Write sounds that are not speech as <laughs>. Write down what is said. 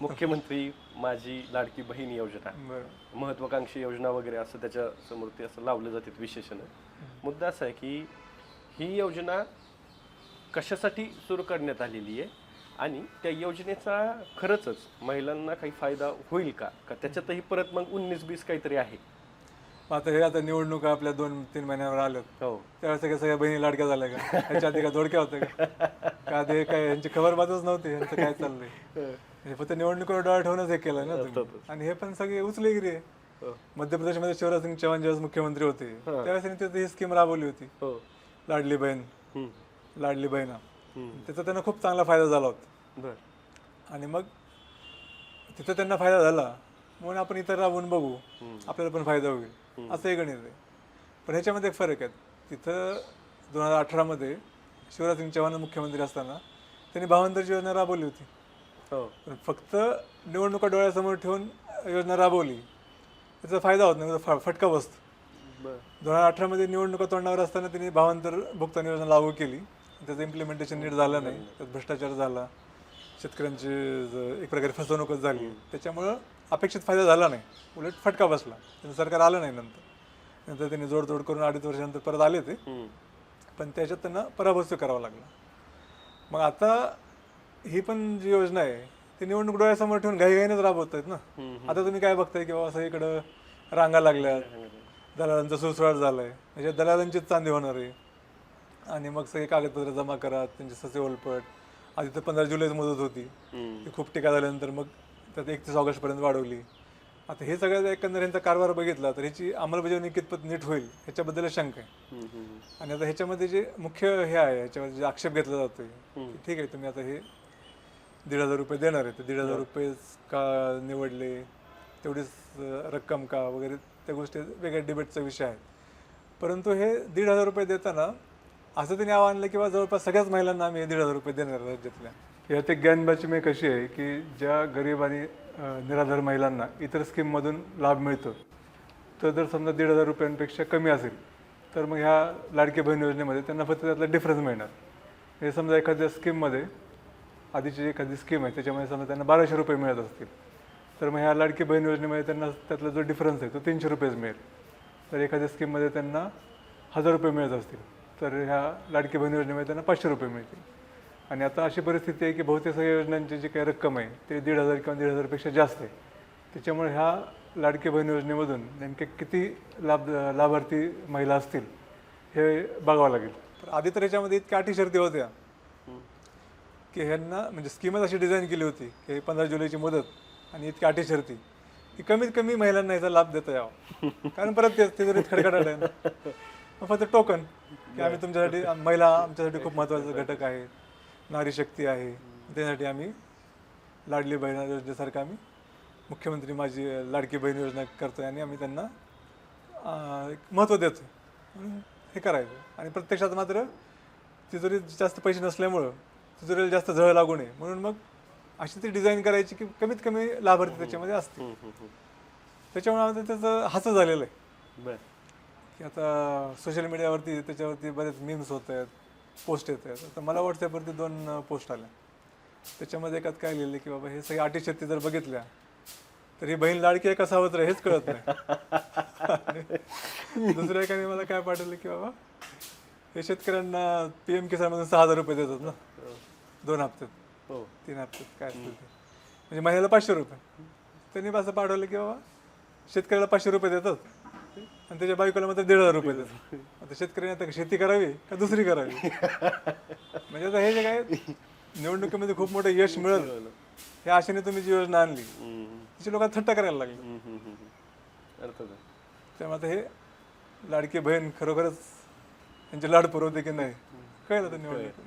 मुख्यमंत्री माझी लाडकी बहीण योजना. महत्वाकांक्षी योजना वगैरे असं त्याच्यासमोर ते असं लावलं जाते विशेषण. मुद्दा असा आहे की ही योजना कशासाठी सुरू करण्यात आलेली आहे आणि त्या योजनेचा खरंच महिलांना काही फायदा होईल का? का त्याच्यातही परत मग उन्नीस बीस काहीतरी आहे? आता हे आता निवडणुका आपल्या दोन तीन महिन्यावर आल्यात. हो. त्यावेळेस सगळ्या सगळ्या बहिणी लाडक्या झाल्या का? ह्याच्या आधी का दोडक्या होत्या का? ते काय यांची खबर बातच नव्हती यांचं काय चाललंय? <laughs> हे फक्त निवडणुकीवर डोळा ठेवूनच हे केलं ना तुम्ही. आणि हे पण सगळे उचलेगिरी आहे हो. मध्य प्रदेशमध्ये शिवराज सिंग चौहान ज्यावेळेस मुख्यमंत्री होते त्यावेळेस त्यांनी तिथे ही स्कीम राबवली होती. हो. लाडली बहीण. हम्म. लाडली बहीण. त्याचा त्यांना खूप चांगला फायदा झाला होता. बर. आणि मग तिथं त्यांना फायदा झाला. म्हणून आपण इतर राबवून बघू. आपल्याला पण फायदा होईल. असं एक गणित आहे. पण ह्याच्यामध्ये एक फरक आहे. तिथं दोन हजार अठरामध्ये शिवराज सिंग चौहान मुख्यमंत्री असताना त्यांनी भावांतरची योजना राबवली होती. हो फक्त निवडणुका डोळ्यासमोर ठेवून योजना राबवली. त्याचा फायदा होत नाही फ- फटका बसतो. दोन हजार अठरामध्ये निवडणुका तोंडावर असताना त्यांनी भावांतर भुगतान योजना लागू केली. त्याचं इम्प्लिमेंटेशन नीट झालं नाही. त्यात भ्रष्टाचार झाला. शेतकऱ्यांची एक प्रकारे फसवणूकच झाली. त्याच्यामुळं अपेक्षित फायदा झाला नाही. उलट फटका बसला. त्यांचं सरकार आलं नाही नंतर. नंतर त्यांनी जोडतोड करून अडीच वर्षानंतर परत आले ते. पण त्याच्यात त्यांना पराभूत करावा लागला. मग आता ही पण जी योजना आहे ती निवडणूक डोळ्यासमोर ठेवून घाईघाईनंच राबवत आहेत ना आता तुम्ही काय बघताय की बाबा असं इकडं रांगा लागल्यात दलालांचा सुसराट झालाय म्हणजे दलालांचीच चांदी होणार आहे. आणि मग सगळे कागदपत्र जमा करा त्यांचे ससे ओलपट. आधी तर पंधरा जुलैच मुदत होती. ती खूप टीका झाल्यानंतर मग त्यात एकतीस ऑगस्टपर्यंत वाढवली. आता हे सगळं एकंदर यांचा कारभार बघितला तर ह्याची अंमलबजावणी कितपत नीट होईल ह्याच्याबद्दल शंका आहे. आणि आता ह्याच्यामध्ये जे मुख्य हे आहे ह्याच्यामध्ये जे आक्षेप घेतला जातोय ठीक आहे तुम्ही आता हे दीड हजार रुपये देणार आहे. तर दीड हजार रुपये का निवडले? तेवढीच रक्कम का? वगैरे त्या गोष्टी वेगळ्या डिबेटचा विषय आहे. परंतु हे दीड हजार रुपये देताना असं त्यांनी आव्हान आणलं किंवा जवळपास सगळ्याच महिलांना आम्ही हे दीड हजार रुपये देणार आहे राज्यातल्या. यात एक ज्ञानबाची मी कशी आहे की ज्या गरीब आणि निराधार महिलांना इतर स्कीममधून लाभ मिळतो तर जर समजा दीड हजार रुपयांपेक्षा कमी असेल तर मग ह्या लाडकी बहीण योजनेमध्ये त्यांना फक्त त्यातला डिफरन्स मिळणार. हे समजा एखाद्या स्कीममध्ये आधीची जी एखादी स्कीम आहे त्याच्यामध्ये समजा त्यांना बाराशे रुपये मिळत असतील. तर मग ह्या लाडकी बहीण योजनेमध्ये त्यांना त्यातला जो डिफरन्स आहे तो तीनशे रुपयेच मिळेल. तर एखाद्या स्कीममध्ये त्यांना हजार रुपये मिळत असतील. तर ह्या लाडकी बहीण योजनेमध्ये त्यांना पाचशे रुपये मिळतील. आणि आता अशी परिस्थिती आहे की बहुतेक सगळ्या योजनांची जी काही रक्कम आहे ते दीड हजार किंवा दीड हजारपेक्षा जास्त आहे. त्याच्यामुळे ह्या लाडकी बहीण योजनेमधून नेमके किती लाभ लाभार्थी महिला असतील हे बघावं लागेल. तर आधी तर याच्यामध्ये इतक्या अटी शर्ती होत्या की ह्यांना म्हणजे स्कीमच अशी डिझाईन केली होती की पंधरा जुलैची मुदत आणि इतकी अटी शर्ती. की कमीत कमी महिलांना याचा लाभ देता यावा. कारण परत तेच ते जरी खडखडाट आहे ना मग फक्त टोकन की आम्ही तुमच्यासाठी महिला आमच्यासाठी खूप महत्त्वाचा घटक आहे नारी शक्ती आहे. त्यासाठी आम्ही लाडली बहीण योजनेसारखं आम्ही मुख्यमंत्री माझी लाडकी बहीण योजना करतो आणि आम्ही त्यांना एक महत्त्व देतो म्हणून हे करायचं. आणि प्रत्यक्षात मात्र तिजोरीत जास्त पैसे नसल्यामुळं तिजोरीला जास्त झळ लागू नये. म्हणून मग अशी ती डिझाईन करायची की कमीत कमी लाभार्थी त्याच्यामध्ये हम्म. त्याच्यामुळे आता त्याचं हसं झालेलं आहे. बर. की आता सोशल मीडियावरती त्याच्यावरती बरेच मीम्स होत आहेत पोस्ट येत आहेत. आता मला व्हॉट्सअपवरती दोन पोस्ट आल्या. त्याच्यामध्ये एकात काय लिहिलं की बाबा हे सगळे अटी शर्ती जर बघितल्या तर ही बहीण लाडकी आहे का सावत्र आहे हेच कळत नाही. <laughs> दुसऱ्या एकाने मला काय पाठवलं की बाबा हे शेतकऱ्यांना पी एम किसानमधून सहा हजार रुपये देतात ना. दोन हप्त्यात. हो. तीन हप्त्यात काय असतील ते. म्हणजे महिन्याला पाचशे रुपये. त्यांनी असं पाठवलं की बाबा शेतकऱ्याला पाचशे रुपये देतात. आणि त्याच्या बायकोला मात्र दीड हजार रुपये देतात. आता शेतकऱ्याने आता शेती करावी का दुसरी करावी? म्हणजे आता हे जे काय निवडणुकीमध्ये खूप मोठं यश मिळेल. या आशेने तुम्ही जी योजना आणली हम्म, तिची लोकांना थट्टा करायला लागली. हम्म, हम्म, हम्म. अर्थात आहे. त्यामुळे आता हे लाडकी बहीण खरोखरच त्यांचे लाड पुरवते की नाही कळलं तर निवडणूक